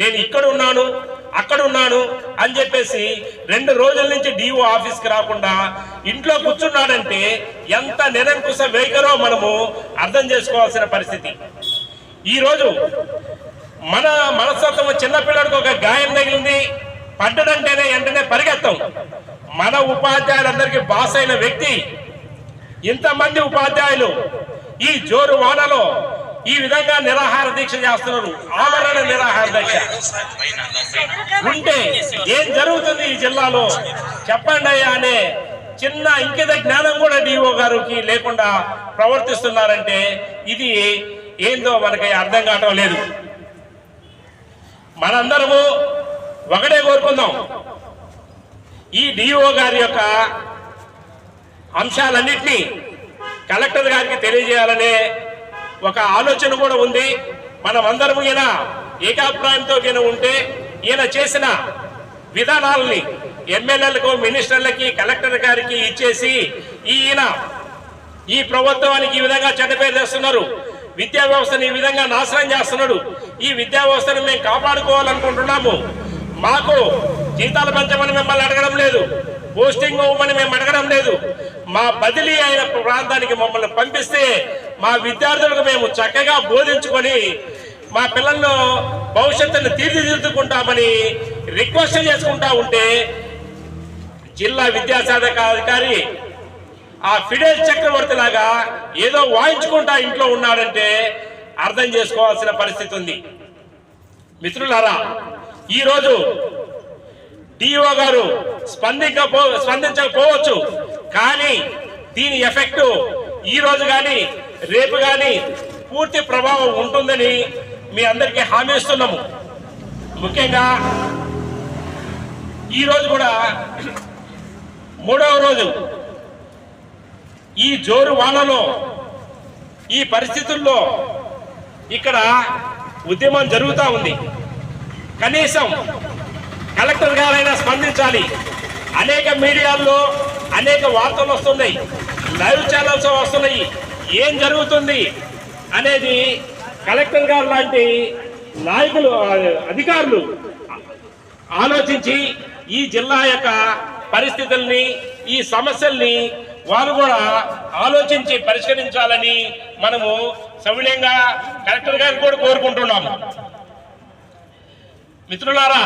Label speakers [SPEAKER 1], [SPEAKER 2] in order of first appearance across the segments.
[SPEAKER 1] నేను ఇక్కడ ఉన్నాను అక్కడ ఉన్నాను అని చెప్పేసి రెండు రోజుల నుంచి డిఓ ఆఫీస్కి రాకుండా ఇంట్లో కూర్చున్నాడంటే ఎంత నిరంకుశ వైఖరో మనము అర్థం చేసుకోవాల్సిన పరిస్థితి. ఈరోజు మన మనస్తత్వం చిన్నపిల్లడికి ఒక గాయం తగిలింది పడ్డడంటేనే వెంటనే పరిగెత్తాం. మన ఉపాధ్యాయులందరికీ బాస్ అయిన వ్యక్తి ఇంతమంది ఉపాధ్యాయులు ఈ జోరు వానలో ఈ విధంగా నిరాహార దీక్ష చేస్తున్నారు. ఆమరణ నిరాహార దీక్ష. ఉంటే ఏం జరుగుతుంది ఈ జిల్లాలో? చెప్పండి అయ్యా అనే చిన్న ఇంకిత జ్ఞానం కూడా డిఓ గారికి లేకుండా ప్రవర్తిస్తున్నారంటే ఇది ఏందో మనకి అర్థం కావటం లేదు. మనందరము ఒకటే కోరుకుందాం. ఈ డిఓ గారి యొక్క అంశాలన్నింటినీ కలెక్టర్ గారికి తెలియజేయాలనే ఒక ఆలోచన కూడా ఉంది. మనం ఈయన ఏకాభిప్రాయంతో ఈయన ఉంటే ఈయన చేసిన విధానాలని ఎమ్మెల్యేలకు మినిస్టర్లకి కలెక్టర్ గారికి ఇచ్చేసి ఈయన ఈ ప్రభుత్వానికి ఈ విధంగా చెడ్డపేరు చేస్తున్నారు విద్యా వ్యవస్థను ఈ విధంగా నాశనం చేస్తున్నాడు. ఈ విద్యా వ్యవస్థను మేము కాపాడుకోవాలనుకుంటున్నాము. మాకు జీతాలు పెంచమని మిమ్మల్ని అడగడం లేదు. పోస్టింగ్ ఇవ్వమని మేము అడగడం లేదు. మా బదిలీ అయిన ప్రాంతానికి మమ్మల్ని పంపిస్తే మా విద్యార్థులకు మేము చక్కగా బోధించుకొని మా పిల్లల్లో భవిష్యత్తును తీర్చిదిద్దుకుంటామని రిక్వెస్ట్ చేసుకుంటా ఉంటే జిల్లా విద్యాశాఖ అధికారి ఆ ఫిడేల్ చక్రవర్తి లాగా ఏదో వాయించుకుంటా ఇంట్లో ఉన్నాడంటే అర్థం చేసుకోవాల్సిన పరిస్థితి ఉంది. మిత్రులారా ఈరోజు డిఓ గారు స్పందించకపో స్పందించకపోవచ్చు కానీ దీని ఎఫెక్టు ఈ రోజు కానీ రేపు కానీ పూర్తి ప్రభావం ఉంటుందని మీ అందరికీ హామీ ఇస్తున్నాము. ముఖ్యంగా ఈరోజు కూడా మూడవ రోజు ఈ జోరు వానలో ఈ పరిస్థితుల్లో ఇక్కడ ఉద్యమం జరుగుతూ ఉంది. కనీసం కలెక్టర్ గారైనా స్పందించాలి. అనేక మీడియాల్లో అనేక వార్తలు వస్తున్నాయి. లైవ్ ఛానల్స్ వస్తున్నాయి. ఏం జరుగుతుంది అనేది కలెక్టర్ గారు లాంటి నాయకులు అధికారులు ఆలోచించి ఈ జిల్లా యొక్క పరిస్థితుల్ని ఈ సమస్యల్ని వారు కూడా ఆలోచించి పరిష్కరించాలని మనము సవినయంగా కలెక్టర్ గారిని కూడా కోరుకుంటున్నాము. మిత్రులారా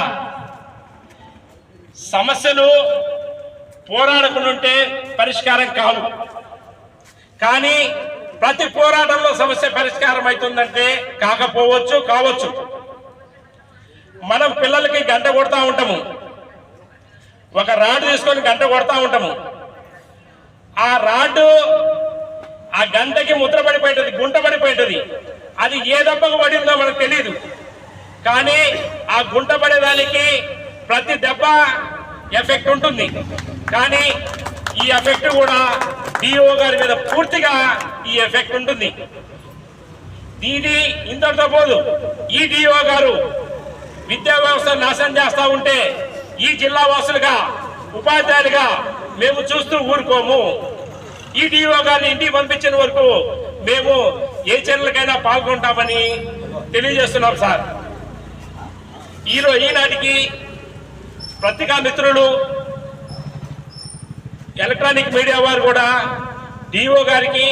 [SPEAKER 1] సమస్యలు పోరాడకుంటే పరిష్కారం కావు కానీ ప్రతి పోరాటంలో సమస్య పరిష్కారం అవుతుందంటే కాకపోవచ్చు కావచ్చు. మనం పిల్లలకి గంట కొడతా ఉంటాము. ఒక రాడ్ తీసుకొని గంట కొడతా ఉంటాము. ఆ రాడ్డు ఆ గంటకి ముద్ర పడిపోయింటది గుంట పడిపోయింటది. అది ఏ దెబ్బకు పడిందో మనకు తెలియదు కానీ ఆ గుంట పడేదానికి ప్రతి దెబ్బ ఎఫెక్ట్ ఉంటుంది. కానీ ఈ ఎఫెక్ట్ కూడా డిఓ గారి మీద పూర్తిగా ఈ ఎఫెక్ట్ ఉంటుంది. ఇది ఇంతటితో పోదు ఈ డిఓ గారు విద్యా వ్యవస్థ నాశనం చేస్తూ ఉంటే ఈ జిల్లా వాసులుగా ఉపాధ్యాయులుగా మేము చూస్తూ ఊరుకోము. ఈ డిఓ గారిని ఇంటికి పంపించిన వరకు మేము ఏ చర్యలకైనా పాల్గొంటామని తెలియజేస్తున్నాం సార్. ఈరోజు ఈనాటికి పత్రికా మిత్రులు ఎలక్ట్రానిక్ మీడియా వారు కూడా డిఓ గారికి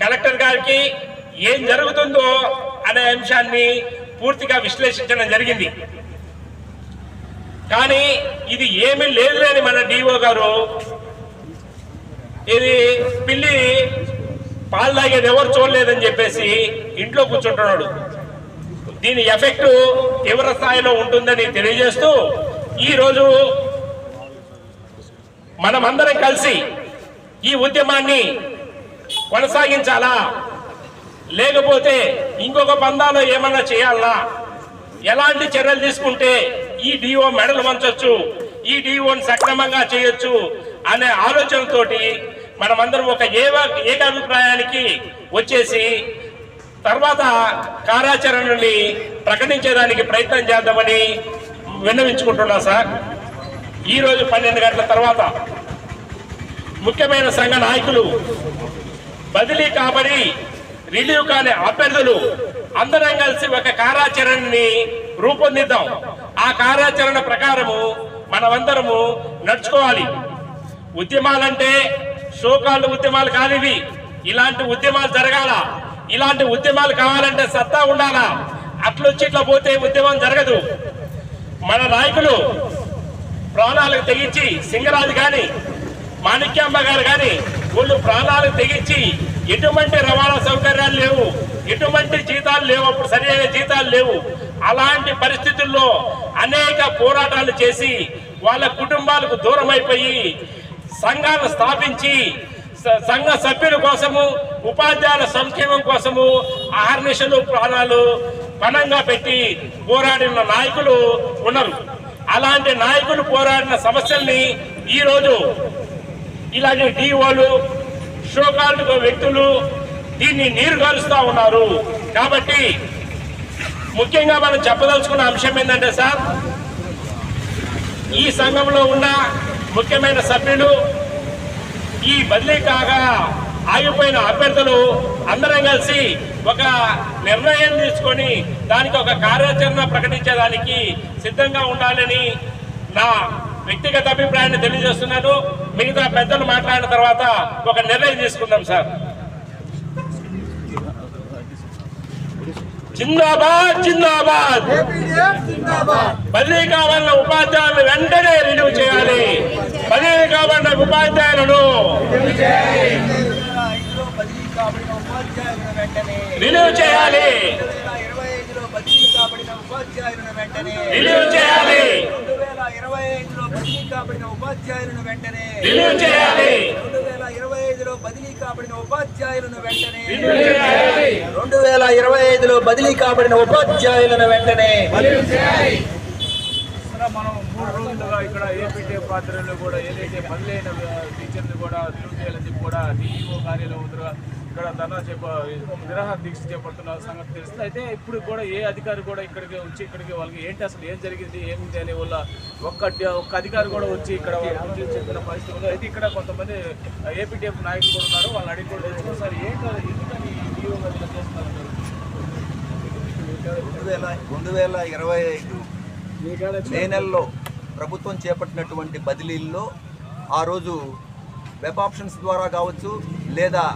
[SPEAKER 1] కలెక్టర్ గారికి ఏం జరుగుతుందో అనే అంశాన్ని పూర్తిగా విశ్లేషించడం జరిగింది. కానీ ఇది ఏమీ లేదులేని మన డిఓ గారు ఇది పిల్లి పాలు తాగేది ఎవరు చూడలేదని చెప్పేసి ఇంట్లో కూర్చుంటున్నాడు. దీని ఎఫెక్ట్ తీవ్ర స్థాయిలో ఉంటుందని తెలియజేస్తూ ఈరోజు మనమందరం కలిసి ఈ ఉద్యమాన్ని కొనసాగించాలా? లేకపోతే ఇంకొక పందాలో ఏమన్నా చేయాలా? ఎలాంటి చర్యలు తీసుకుంటే ఈ డిఓ మెడలు వంచవచ్చు ఈ డిఓని సక్రమంగా చేయొచ్చు అనే ఆలోచనతోటి మనమందరం ఒక ఏవ ఏకాభిప్రాయానికి వచ్చేసి తర్వాత కార్యాచరణని ప్రకటించేదానికి ప్రయత్నం చేద్దామని విన్నవించుకుంటున్నా సార్. ఈ రోజు పన్నెండు గంటల తర్వాత ముఖ్యమైన సంఘ నాయకులు బదిలీ కాబడి రిలీవ్ కాని అభ్యర్థులు అందరం కలిసి ఒక కార్యాచరణని రూపొందిద్దాం. ఆ కార్యాచరణ ప్రకారము మనమందరము నడుచుకోవాలి. ఉద్యమాలంటే షోకాళ్ళు ఉద్యమాలు కానివి. ఇలాంటి ఉద్యమాలు జరగాల. ఇలాంటి ఉద్యమాలు కావాలంటే సత్తా ఉండాలా. అట్లొచ్చి ఇట్లా పోతే ఉద్యమం జరగదు. మన నాయకులు ప్రాణాలకు తెగించి సింగరాజు కానీ మాణిక్యాంబ గారు కానీ వాళ్ళు ప్రాణాలకు తెగించి ఎటువంటి రవాణా సౌకర్యాలు లేవు ఎటువంటి జీతాలు లేవు అప్పుడు సరైన జీతాలు లేవు. అలాంటి పరిస్థితుల్లో అనేక పోరాటాలు చేసి వాళ్ళ కుటుంబాలకు దూరం అయిపోయి సంఘాలు స్థాపించి సంఘ సభ్యుల కోసము ఉపాధ్యాయుల సంక్షేమం కోసము ఆహర్నిశలు ప్రాణాలు పణంగా పెట్టి పోరాడిన నాయకులు ఉన్నారు. అలాంటి నాయకులు పోరాడిన సమస్యల్ని ఈరోజు ఇలాంటి డిఓలు షోకాల్డ్ వ్యక్తులు దీన్ని నీరు కలుస్తూ ఉన్నారు. కాబట్టి ముఖ్యంగా మనం చెప్పదలుచుకున్న అంశం ఏంటంటే సార్ ఈ సంఘంలో ఉన్న ముఖ్యమైన సభ్యులు ఈ బదిలీ కాగా ఆగిపోయిన అభ్యర్థులు అందరం కలిసి ఒక నిర్ణయం తీసుకొని దానికి ఒక కార్యాచరణ ప్రకటించేదానికి సిద్ధంగా ఉండాలని నా వ్యక్తిగత అభిప్రాయాన్ని తెలియజేస్తున్నాను. మిగతా పెద్దలు మాట్లాడిన తర్వాత ఒక నిర్ణయం తీసుకుందాం సార్. జిందాబాద్ జిందాబాద్. బదిలీ కావాలన్న ఉపాధ్యాయులను వెంటనే రిలీవ్ చేయాలి. బదిలీ కావాలన్న ఉపాధ్యాయులను
[SPEAKER 2] బదిలీ
[SPEAKER 1] రిలీవ్ చేయాలి.
[SPEAKER 2] రెండు వేల ఇరవై ఐదులో బదిలీ కాబడిన ఉపాధ్యాయులను వెంటనే.
[SPEAKER 1] చేయాలి.
[SPEAKER 2] రెండు వేల ఇరవై ఐదులో బదిలీ కాబడిన ఉపాధ్యాయులను వెంటనే.
[SPEAKER 1] చేయాలి.
[SPEAKER 2] రెండు వేల ఇరవై ఐదులో బదిలీ కాబడిన ఉపాధ్యాయులను వెంటనే.
[SPEAKER 1] రిలీవ్ చేయాలి.
[SPEAKER 2] రెండు వేల ఇరవై ఐదులో బదిలీ కాబడిన ఉపాధ్యాయులను వెంటనే.
[SPEAKER 3] ఇక్కడ మనం మూడు రోజులుగా ఇక్కడ ఏపీటీ పాత్రలో కూడా ఏదైతే బదిలైన టీచర్ని కూడా రిలీవ్ చేయాలని చెప్పి కూడా డిఈఓ కార్యాలయం ఎదురుగా ఇక్కడ ధర్నా చేప నిరాహార దీక్ష చేపడుతున్న సంగతి తెలుస్తుంది. అయితే ఇప్పుడు కూడా ఏ అధికారి కూడా ఇక్కడికి వచ్చి ఇక్కడికి వాళ్ళకి ఏంటి అసలు ఏం జరిగింది ఏమిటి అనే వల్ల ఒక్క ఒక్క అధికారి కూడా వచ్చి ఇక్కడ చెప్పిన పరిస్థితి ఉంది. అయితే ఇక్కడ కొంతమంది ఏపీటీఎఫ్ నాయకులు కూడా ఉన్నారు. వాళ్ళని అడిగి కూడా తెలుసుకున్నారు సార్ ఏంటి ఎందుకని
[SPEAKER 2] రెండు వేల రెండు వేల ఇరవై ఐదు మే నెలలో ప్రభుత్వం చేపట్టినటువంటి బదిలీల్లో ఆ రోజు వెబ్ ఆప్షన్స్ ద్వారా కావచ్చు లేదా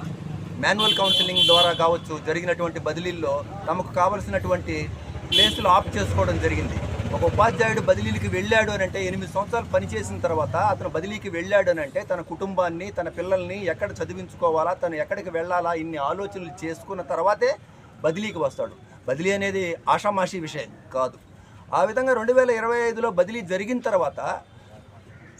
[SPEAKER 2] మాన్యువల్ కౌన్సిలింగ్ ద్వారా కావచ్చు జరిగినటువంటి బదిలీల్లో తమకు కావలసినటువంటి ప్లేసులు ఆప్ చేసుకోవడం జరిగింది. ఒక ఉపాధ్యాయుడు బదిలీకి వెళ్ళాడు అని అంటే ఎనిమిది సంవత్సరాలు పనిచేసిన తర్వాత అతను బదిలీకి వెళ్ళాడు అని అంటే తన కుటుంబాన్ని తన పిల్లల్ని ఎక్కడ చదివించుకోవాలా తను ఎక్కడికి వెళ్ళాలా ఇన్ని ఆలోచనలు చేసుకున్న తర్వాతే బదిలీకి వస్తాడు. బదిలీ అనేది ఆషామాషి విషయం కాదు. ఆ విధంగా రెండు వేల ఇరవై ఐదులో బదిలీ జరిగిన తర్వాత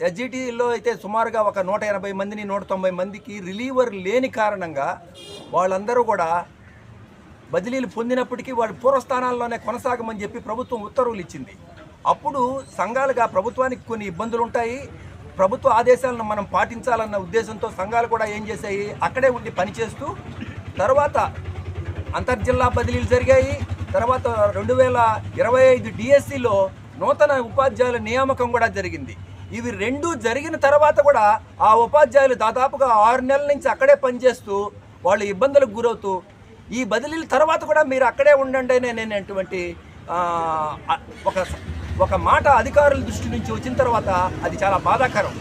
[SPEAKER 2] ఎస్జిటిలో అయితే సుమారుగా ఒక నూట ఎనభై మందిని నూట తొంభై మందికి రిలీవర్ లేని కారణంగా వాళ్ళందరూ కూడా బదిలీలు పొందినప్పటికీ వాళ్ళ పూర్వస్థానాల్లోనే కొనసాగమని చెప్పి ప్రభుత్వం ఉత్తర్వులు ఇచ్చింది. అప్పుడు సంఘాలుగా ప్రభుత్వానికి కొన్ని ఇబ్బందులు ఉంటాయి. ప్రభుత్వ ఆదేశాలను మనం పాటించాలన్న ఉద్దేశంతో సంఘాలు కూడా ఏం చేశాయి? అక్కడే ఉండి పనిచేస్తూ తర్వాత అంతర్జిల్లా బదిలీలు జరిగాయి. తర్వాత రెండు వేల ఇరవై ఐదు డిఎస్సిలో నూతన ఉపాధ్యాయుల నియామకం కూడా జరిగింది. ఇవి రెండు జరిగిన తర్వాత కూడా ఆ ఉపాధ్యాయులు దాదాపుగా ఆరు నెలల నుంచి అక్కడే పనిచేస్తూ వాళ్ళు ఇబ్బందులకు గురవుతూ ఈ బదిలీల తర్వాత కూడా మీరు అక్కడే ఉండండి అని నేనటువంటి ఒక ఒక మాట అధికారుల దృష్టి నుంచి వచ్చిన తర్వాత అది చాలా బాధాకరం.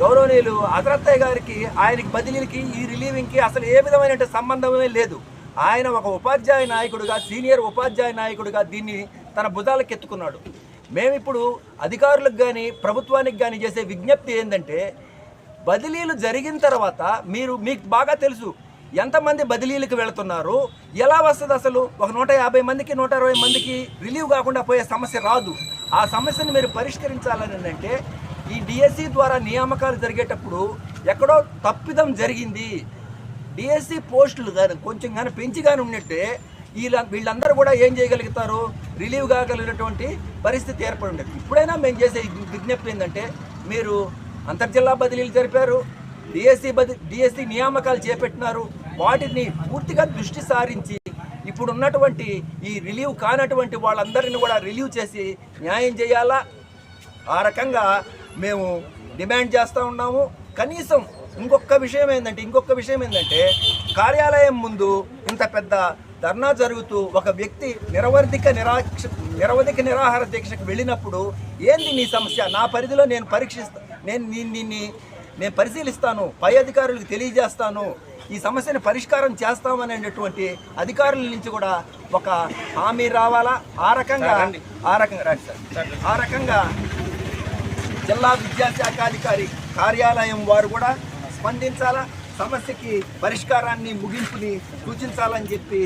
[SPEAKER 2] గౌరవనీయులు అజరత్తయ్య గారికి ఆయనకి బదిలీలకి ఈ రిలీవింగ్కి అసలు ఏ విధమైన సంబంధమే లేదు. ఆయన ఒక ఉపాధ్యాయ నాయకుడిగా సీనియర్ ఉపాధ్యాయ నాయకుడిగా దీన్ని తన భుజాలకు ఎత్తుకున్నాడు మేమిప్పుడు అధికారులకు కానీ ప్రభుత్వానికి కానీ చేసే విజ్ఞప్తి ఏంటంటే బదిలీలు జరిగిన తర్వాత మీరు మీకు బాగా తెలుసు ఎంతమంది బదిలీలకు వెళుతున్నారు ఎలా వస్తుంది అసలు? ఒక నూట యాభై మందికి నూట అరవై మందికి రిలీవ్ కాకుండా పోయే సమస్య రాదు. ఆ సమస్యను మీరు పరిష్కరించాలని అంటే ఈ డిఎస్సి ద్వారా నియామకాలు జరిగేటప్పుడు ఎక్కడో తప్పిదం జరిగింది. డిఎస్సి పోస్టులు కానీ కొంచెం కానీ పెంచి కానీ ఉన్నట్టే వీళ్ళ వీళ్ళందరూ కూడా ఏం చేయగలుగుతారు? రిలీవ్ కాగలిగినటువంటి పరిస్థితి ఏర్పడి ఉండదు. ఇప్పుడైనా మేము చేసే విజ్ఞప్తి ఏంటంటే మీరు అంతర్జిల్లా బదిలీలు జరిపారు డిఎస్సి బది డిఎస్సి నియామకాలు చేపట్టినారు వాటిని పూర్తిగా దృష్టి సారించి ఇప్పుడు ఉన్నటువంటి ఈ రిలీవ్ కానటువంటి వాళ్ళందరినీ కూడా రిలీవ్ చేసి న్యాయం చేయాలా? ఆ రకంగా మేము డిమాండ్ చేస్తూ ఉన్నాము. కనీసం ఇంకొక విషయం ఏంటంటే ఇంకొక విషయం ఏంటంటే కార్యాలయం ముందు ఇంత పెద్ద ధర్నా జరుగుతూ ఒక వ్యక్తి నిరవర్ధిక నిరాక్ష నిరవధిక నిరాహార దీక్షకు వెళ్ళినప్పుడు ఏంది నీ సమస్య? నా పరిధిలో నేను పరీక్షిస్తా నేను నీ- నిన్ని నేను పరిశీలిస్తాను పై అధికారులకు తెలియజేస్తాను ఈ సమస్యను పరిష్కారం చేస్తామనేటటువంటి అధికారుల నుంచి కూడా ఒక హామీ రావాలా? ఆ రకంగా ఆ రకంగా రండి సార్. ఆ రకంగా జిల్లా విద్యాశాఖ అధికారి కార్యాలయం వారు కూడా స్పందించాలా? సమస్యకి పరిష్కారాన్ని ముగింపుని సూచించాలని చెప్పి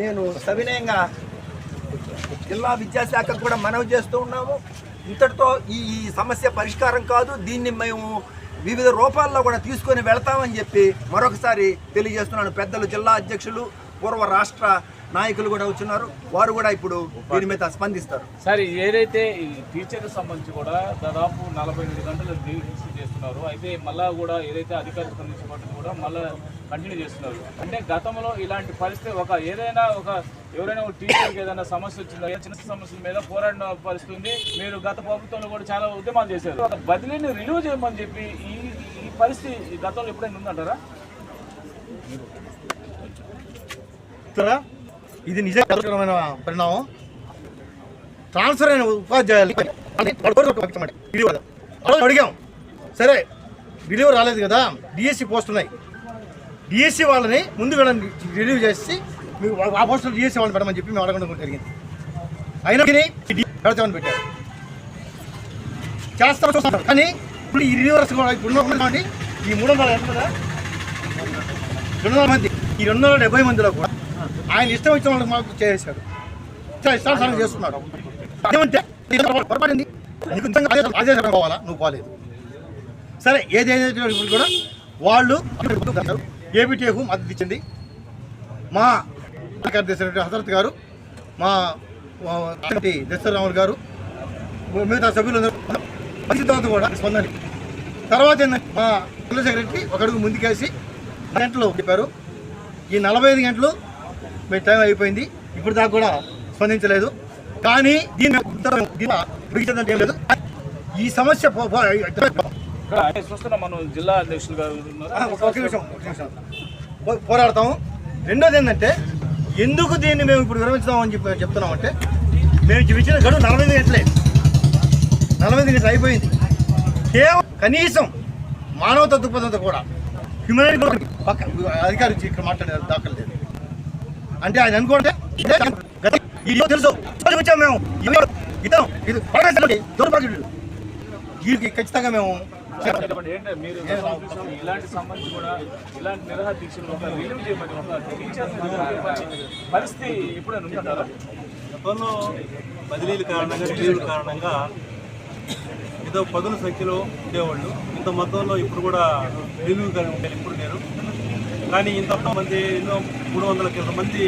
[SPEAKER 2] నేను సవినయంగా జిల్లా విద్యాశాఖకు కూడా మనవి చేస్తూ ఉన్నాము. ఇంతటితో ఈ ఈ సమస్య పరిష్కారం కాదు. దీన్ని మేము వివిధ రూపాల్లో కూడా తీసుకొని వెళ్తామని చెప్పి మరొకసారి తెలియజేస్తున్నాను. పెద్దలు జిల్లా అధ్యక్షులు పూర్వ రాష్ట్ర నాయకులు కూడా వచ్చున్నారు వారు కూడా ఇప్పుడు దీని మీద స్పందిస్తారు.
[SPEAKER 3] సార్ ఏదైతే ఈ టీచర్కి సంబంధించి కూడా దాదాపు నలభై ఎనిమిది గంటలు చేస్తున్నారు. అయితే మళ్ళా కూడా ఏదైతే అధికారులకు సంబంధించి పట్టింది కూడా మళ్ళీ కంటిన్యూ చేస్తున్నారు. అంటే గతంలో ఇలాంటి పరిస్థితి ఒక ఏదైనా ఒక ఎవరైనా ఒక టీచర్కి ఏదైనా సమస్య వచ్చిందో? ఏ చిన్న సమస్యల మీద పోరాడిన పరిస్థితి ఉంది. మీరు గత ప్రభుత్వంలో కూడా చాలా ఉద్యమాలు చేశారు. ఒక బదిలీని రిలీవ్ చేయమని చెప్పి ఈ ఈ పరిస్థితి ఈ గతంలో ఎప్పుడైనా ఉందంటారా?
[SPEAKER 4] ఇది నిజమైన పరిణామం. ట్రాన్స్ఫర్ అయిన ఉపాధ్యాయులు అడిగాం. సరే రిలీవ్ రాలేదు కదా డిఎస్సి పోస్ట్ ఉన్నాయి. డిఎస్సి వాళ్ళని ముందు వెళ్ళండి రిలీవ్ చేసి మీకు ఆ పోస్టులు డిఎస్సి వాళ్ళని పెట్టమని చెప్పి మేము అడగడం జరిగింది. అయినా పెడతామని పెట్టారు. చేస్తాం చూస్తాం. కానీ ఇప్పుడు ఈ రిలీవర్స్ కూడా ఇప్పుడు ఉన్నటువంటి ఈ మూడు వందల రెండు వందల మంది ఈ రెండు వందల డెబ్బై మందిలో కూడా ఆయన ఇష్టం వచ్చిన వాళ్ళకి మాకు చేశారు. ఇష్టానుసారం చేస్తున్నారు. ఏమంటే పొరపడింది నీకు ఆదేశం- పోవాలా నువ్వు పోలేదు. సరే ఏది ఏదైతే కూడా వాళ్ళు ఏబిటిఎఫ్ మద్దతు ఇచ్చింది. మా కార్యదర్శి హసరత్ గారు మా దశరాములు గారు మిగతా సభ్యులందరూ మంచి తర్వాత కూడా స్పందని. తర్వాత మా పిల్ల సెక్రటరీ ఒక అడుగు ముందుకేసి గంటలు చెప్పారు. ఈ నలభై ఐదు గంటలు మీ టైం అయిపోయింది. ఇప్పుడు దాకా కూడా స్పందించలేదు. కానీ దీని దీని ముగించదంటే ఏం లేదు. ఈ సమస్య
[SPEAKER 3] జిల్లా అధ్యక్షులు గారు
[SPEAKER 4] పోరాడతాము. రెండోది ఏంటంటే ఎందుకు దీన్ని మేము ఇప్పుడు విరమించుదామని చెప్పి చెప్తున్నామంటే మేము ఇచ్చిన గడువు నలభై ఐదు గంటలే. నలభై ఐదు గంటలు అయిపోయింది. కేవలం కనీసం మానవత దృక్పథంతో కూడా హ్యూమనిటీ పక్క అధికారి ఇక్కడ మాట్లాడే దాఖలు లేదు. అంటే ఆయన అనుకుంటే తెలుసు. రోజు వచ్చాము మేము. ఇద్దాం ఇది వీరికి ఖచ్చితంగా మేము
[SPEAKER 3] పరిస్థితి ఉందంటారా
[SPEAKER 5] గతంలో బదిలీల కారణంగా రిలీవ్ల కారణంగా ఏదో పదుల సంఖ్యలో ఉండేవాళ్ళు. ఇంత మొత్తంలో ఇప్పుడు కూడా రిలీవ్ కానీ ఉండేది ఇప్పుడు లేరు. కానీ ఇంత మంది ఎన్నో మూడు వందల కింద మంది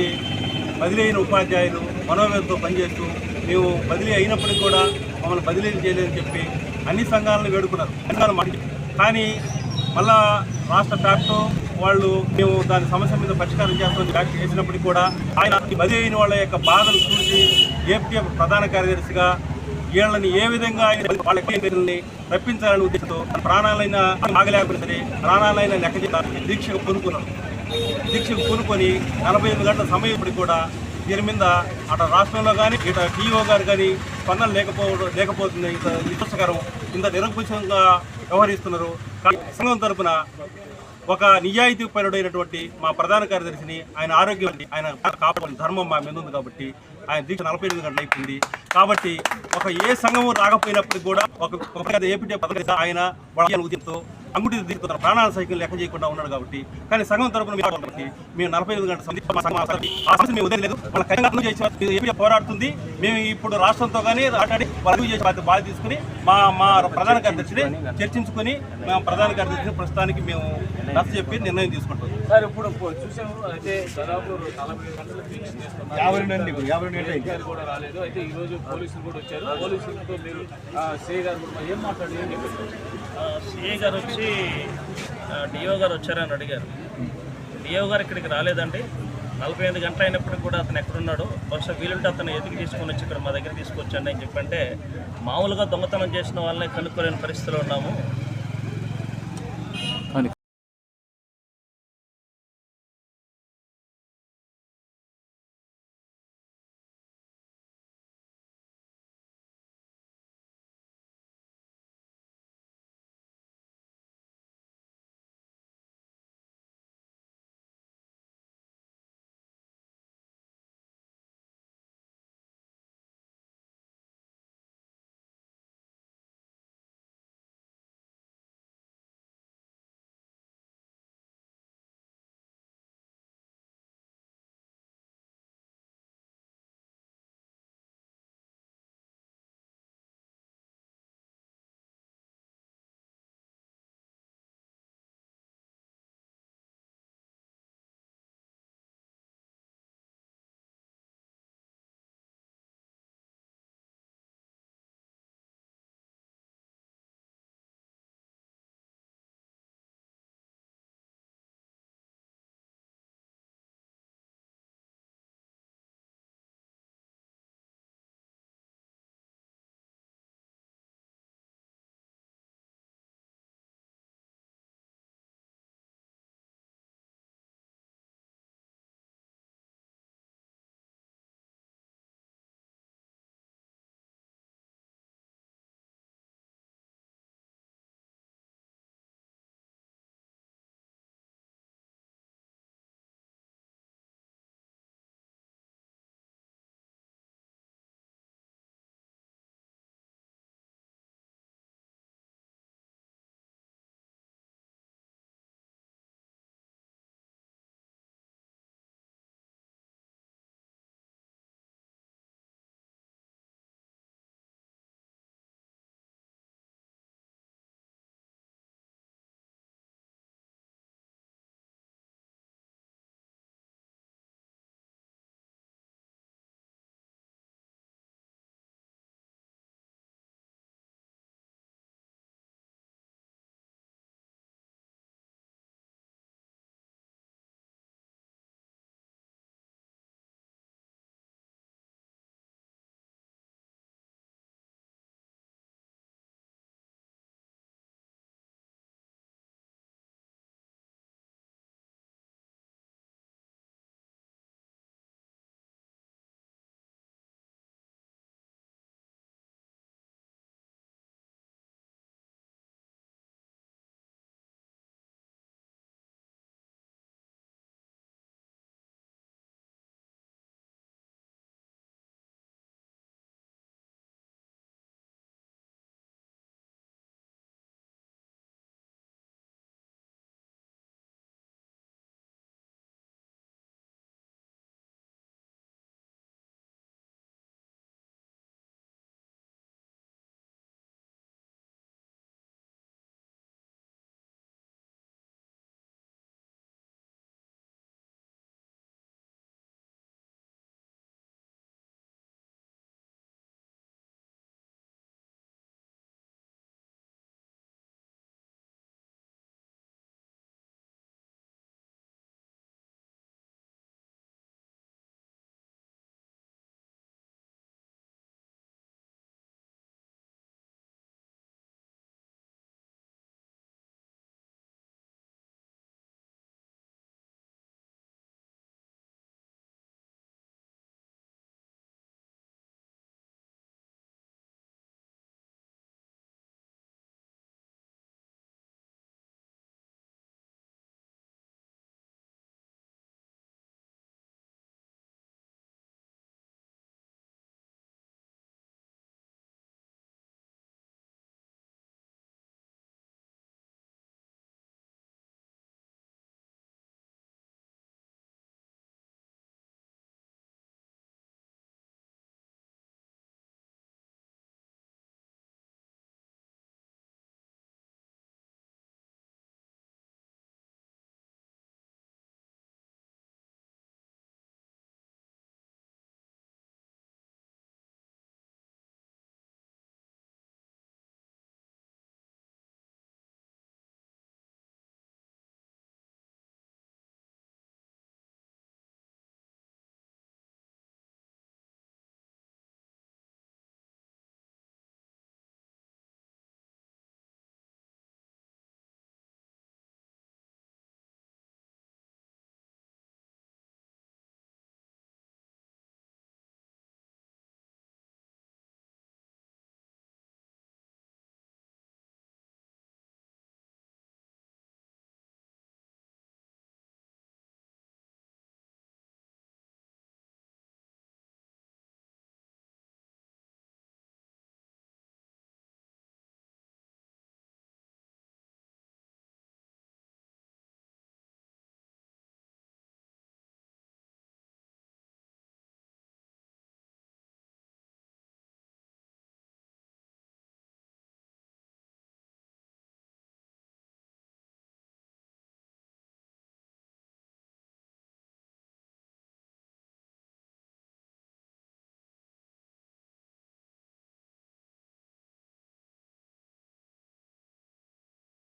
[SPEAKER 5] బదిలీ అయిన ఉపాధ్యాయులు మనోవేదంతో పనిచేస్తూ మేము బదిలీ అయినప్పటికీ కూడా మమ్మల్ని బదిలీ చేయలేదని చెప్పి అన్ని సంఘాలను వేడుకున్నారు. సంఘాలు కానీ మళ్ళా రాష్ట్ర ట్యాక్తో వాళ్ళు మేము దాని సమస్య మీద పరిష్కారం చేస్తామని వ్యాఖ్య చేసినప్పటికీ కూడా ఆయన బదిలీ అయిన వాళ్ళ యొక్క బాధలు చూసి ఏపీఎఫ్ ప్రధాన కార్యదర్శిగా వీళ్ళని ఏ విధంగా ఆయన వాళ్ళ కేసుల్ని రప్పించాలనే ఉద్దేశంతో ప్రాణాలైన ఆగలేకపోయినా సరే ప్రాణాలైనా లెక్క చేయాలి దీక్షకు దీక్షకు పూనుకొని నలభై ఎనిమిది గంటల సమయం ఇప్పటికి కూడా దీని మీద అటు రాష్ట్రంలో కానీ ఇటు టీఓ గారు కానీ స్పందన లేకపోవడం లేకపోతుంది ఇంత నిరుత్సకరం ఇంత నిరంకుశంగా వ్యవహరిస్తున్నారు. కానీ సంఘం తరఫున ఒక నిజాయితీ పరుడైనటువంటి మా ప్రధాన కార్యదర్శిని ఆయన ఆరోగ్యం ఆయన కాపాడుకునే ధర్మం మా మీద ఉంది కాబట్టి ఆయన దీక్ష నలభై ఎనిమిది గంటలు అయిపోయింది. కాబట్టి ఒక ఏ సంఘము రాకపోయినప్పటికీ కూడా ఒక ఒక ఏపీ ఆయన వాళ్ళ ఉద్యమంతో అంగుటి దిగుతున్న ప్రాణాల సైకిల్ లెక్క చేయకుండా ఉన్నాడు కాబట్టి కానీ సంఘం తరపున మేము కాబట్టి మేము నలభై ఎనిమిది గంటల సంధి ఆ సమస్య మేము వదిలేదు వాళ్ళ కైంగా చేసి ఏపీ పోరాడుతుంది. మేము ఇప్పుడు రాష్ట్రంతో కానీ మాట్లాడి వాళ్ళు చేసి బాధ్యత బాధ్యత తీసుకుని మా మా ప్రధాన కార్యదర్శిని చర్చించుకొని మేము ప్రధాన కార్యదర్శిని ప్రస్తుతానికి మేము నచ్చ చెప్పి నిర్ణయం తీసుకుంటాం.
[SPEAKER 3] సార్ ఇప్పుడు చూసాము. అయితే దాదాపు నలభై గంటలు దీక్ష చేస్తున్నారు.
[SPEAKER 4] యాభై రెండు యాభై రెండు
[SPEAKER 3] కూడా రాలేదు. అయితే ఈ రోజు పోలీసులు కూడా వచ్చారు. పోలీసులతో మీరు సిఐ గారు కూడా ఏం మాట్లాడి ఏం చెప్పారు?
[SPEAKER 6] సిఏ గారు వచ్చి డిఓ గారు వచ్చారని అడిగారు. డిఓ గారు ఇక్కడికి రాలేదండి. నలభై ఐదు గంటలు అయినప్పటికి కూడా అతను ఎక్కడున్నాడు బహుశా వీలుంటే అతను ఎదుగు తీసుకొని వచ్చి ఇక్కడ మా దగ్గర తీసుకొచ్చండి అని చెప్పంటే మామూలుగా దొంగతనం చేసిన వాళ్ళని కనుక్కోలేని పరిస్థితిలో ఉన్నాము.